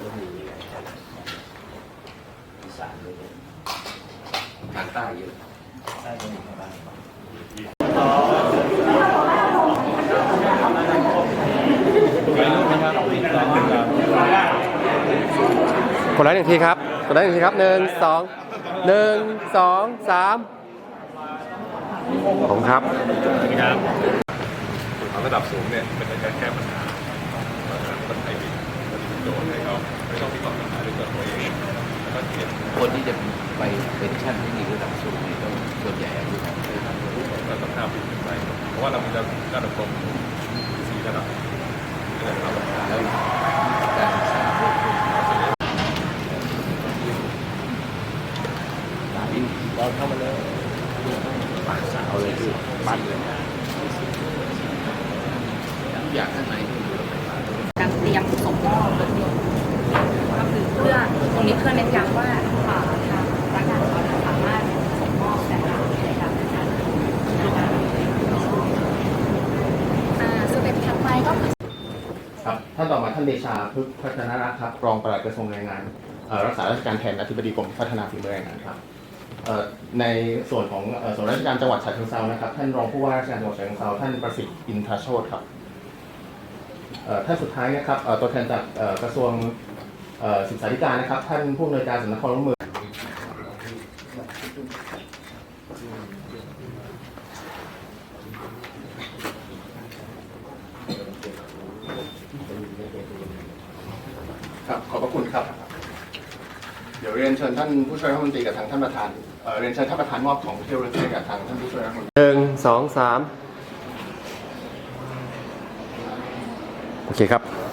เรื่องนี้ยังไงครับอีสานเลยทางใต้เยอะใต้ก็มีบ้างกดไลค์หนึ่งทีครับกดไลค์หนึ่งทีครับหนึ่งสองหนึ่งสองสามผมครับสุครับระดับสูงเนี่ยเป็นการแก้ปัญหาปัญหาคนไทย โจทย์ให้เขาไม่ต้องมีความปัญหาด้วยตัวเองแล้วก็เขียนคนที่จะไปเป็นชั้นทคนิคระดับสูงนี่ต้องส่วนใหญ่อายุเท่าไหร่ครับเราต้องห้าปีขึ้นไปเพราะว่าเรามีระดับกรมสี่ระดับนะครับแล้วการศึกษาพวกเราเข้ามาเลยปากสาวเลยคือปั้นเลยทุกอย่างข้างในที่อยู่ในปาก การเตรียมส่งมอบรถยนต์ก็คือเพื่อตรงนี้ เพื่อเน้นย้ำว่าอ่าทางรัฐการเราสามารถส่งมอบแต่ละในการจัดการอ่าสเต็ปถัดไปก็คือ ครับท่านต่อมาท่านเดชาพึกษ์พัฒนารักษ์ครับรองปลัดกระทรวงแรงงานเอ่อรักษาราชการแทนอธิบดีกรมพัฒนาฝีมือแรงงานครับเอ่อในส่วนของเอ่อส่วนราชการจังหวัดฉะเชิงเทรานะครับ ท่านรองผู้ว่าราชการจังหวัดฉะเชิงเทราท่านประสิทธิ์อินทรโชตครับเอ่อท่านสุดท้ายนะครับเอ่อตัวแทนจากเอ่อกระทรวง ศึกษาธิการนะครับ ท่านผู้อำนวยการสำนักความร่วมมือครับขอบพระคุณครับ เดี๋ยวเรียนเชิญท่านผู้ช่วยรัฐมนตรีกับทางท่านประธานเอ่อเรียนเชิญท่านประธานมอบของที่ระลึกให้กับทางท่านผู้ช่วยรัฐมนตรี หนึ่งสองสามโอเคครับ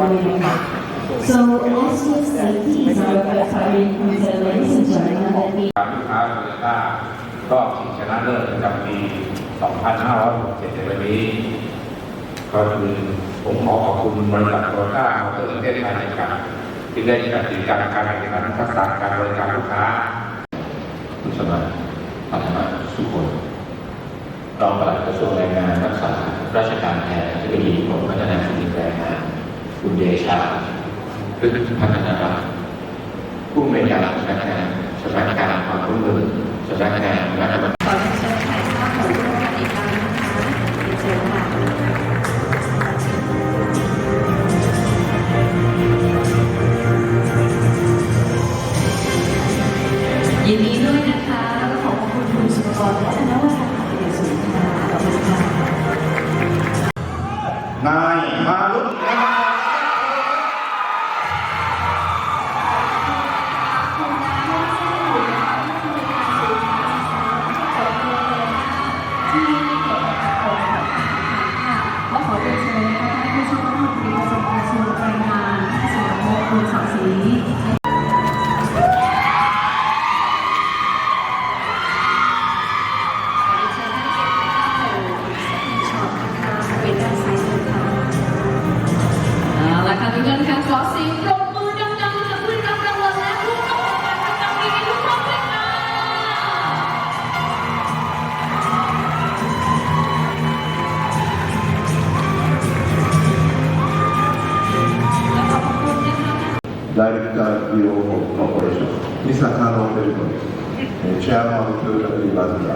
แบบการบริเวณค่ะ So as you safety is our primary concern, ladies and gentlemen, that we การลูกค้าโตโยต้าก็ชิงชนะเลิศประจำปี 2567ในวันนี้ ก็คือผมขอขอบคุณบริษัทโตโยต้ามอเตอร์ประเทศไทยจำกัดที่ได้จัดกิจกรรมการแข่งขันทักษะการบริการลูกค้าคุณสมัครพัฒนาสุขลรองปลัดกระทรวงแรงงานรักษาราชการแทนที่ปดีกรมพัฒนาฝีมือแรงงาน คุณเดชาพฤกษ์พัฒนารักษ์ผู้อำนวยการสำนักงานสำนักงานความร่วมมือสำนักงานคณะกรรม BO Corporation, Mr. Kano Pelton, Chairman of Toyota Mazda,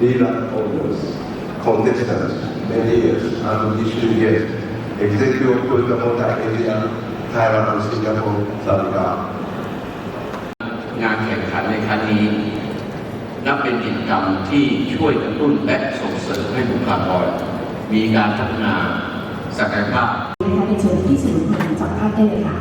dealer owners, contestants, many years, and distinguished guests, Executive of Toyota Motor Asia, Thailand Singapore, Sarika. งานแข่งขันในครั้งนี้ นับเป็นกิจกรรมที่ช่วยกระตุ้นและส่งเสริมให้บุคลากรมีการพัฒนาศักยภาพนะคะเป็นเชิญที่สื่อมวลชนจากภาคได้เลยค่ะ